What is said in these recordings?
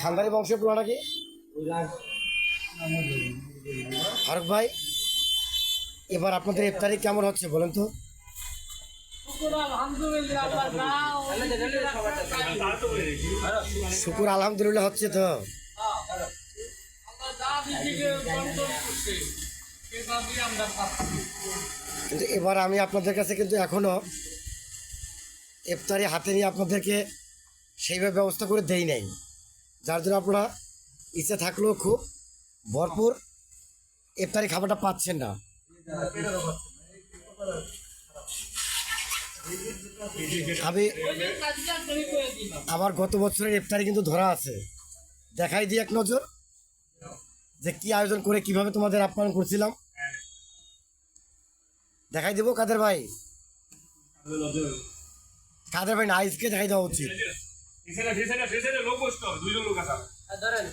খানদানি বংশ পুরোটা কি? ফারুক ভাই, এবার আপনাদের ইফতারি কেমন হচ্ছে বলেন তো? শুকুর আলহামদুলিল্লাহ হচ্ছে তো। কিন্তু এবার আমি আপনাদের কাছে কিন্তু এখনও ইফতারি হাতে নিয়ে আপনাদেরকে সেইভাবে ব্যবস্থা করে দেই নাই। যার জন্য আপনারা ইচ্ছা থাকলেও খুব ভরপুর ইফতারি খাবারটা পাচ্ছেন না। আমি আমার গত বছরের ইফতারি কিন্তু ধরা আছে। দেখাই দিই এক নজর যে কি আয়োজন করে কীভাবে তোমাদের আপ্যায়ন করছিলাম। দেখাই দেবো কাদের ভাই? কাদের ভাই না নাইসকে দেখাই দেওয়া উচিত। এখানে লোক বসতে দুইজন লোক ধরেন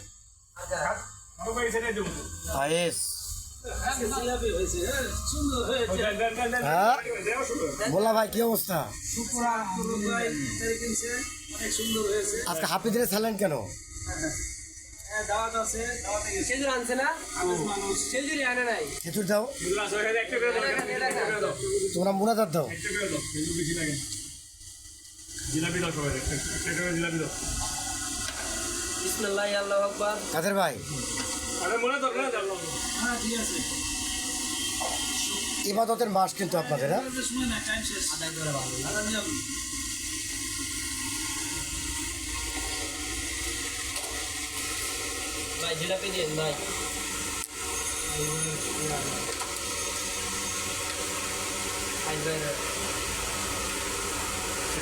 ভাই হ্যাঁ দেও শুরু বললা ভাই কি অবস্থা? আজকে হাফিজের ছিলেন কেন? হ্যাঁ, তোমরা মুনাজাত দাও। জিলাপি দাও সবাই একটা একটা করে জিলাপি দাও। বিসমিল্লাহ আল্লাহু আকবার। কাদের ভাই? আরে মনে না হ্যাঁ ঠিক আছে। ইবাদতের মাস কিন্তু আপনাদের হ্যাঁ? সময় না টাইম শেষ। আদায় করে ভালো। আদায় যাব ভাই জিলাপি দিন ভাই।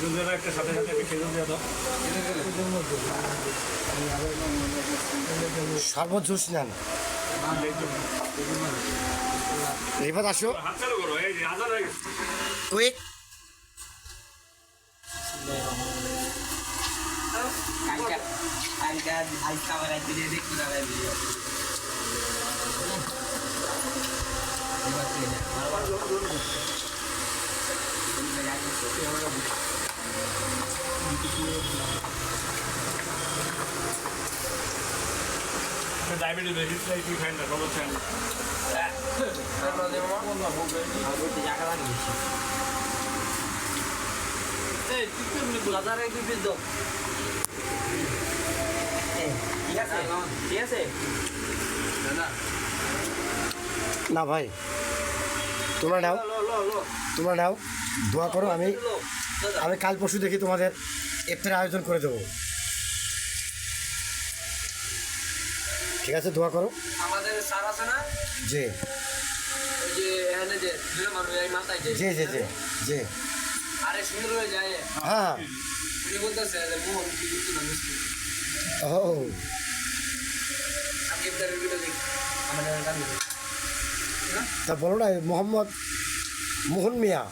খেজুর দিয়ে একটা সাথে সাথে একটা খেজুর দিয়ে দাও। শরবত জুস নেন। রিফাত আসো। হাত চালু করো এই যে হাজার হয়ে গেছে কুইক কালকা কালকা আজ খাবার আইতে দিয়ে দেখতে যাবে ভিডিও ডায়াবেটিস হয়েছে তাই কি খাই না সব খাই না ঠিক আছে না ভাই, তোমরা নাও। তোমরা নাও দোয়া করো আমি আমি কাল পরশু দেখি তোমাদের ইফতারের আয়োজন করে দেবো। ঠিক আছে দোয়া করো। আমাদের স্যার আছে না? জি। জি জি জি জি। আরে সুন্দর হয়ে যায়। হ্যাঁ। উনি বলতেছে যে মোহন কি দিচ্ছ না মিষ্টি ও। আগে ইফতারের ভিডিও দেখি। আমাদের তা বলো না মোহাম্মদ মোহন মিয়া।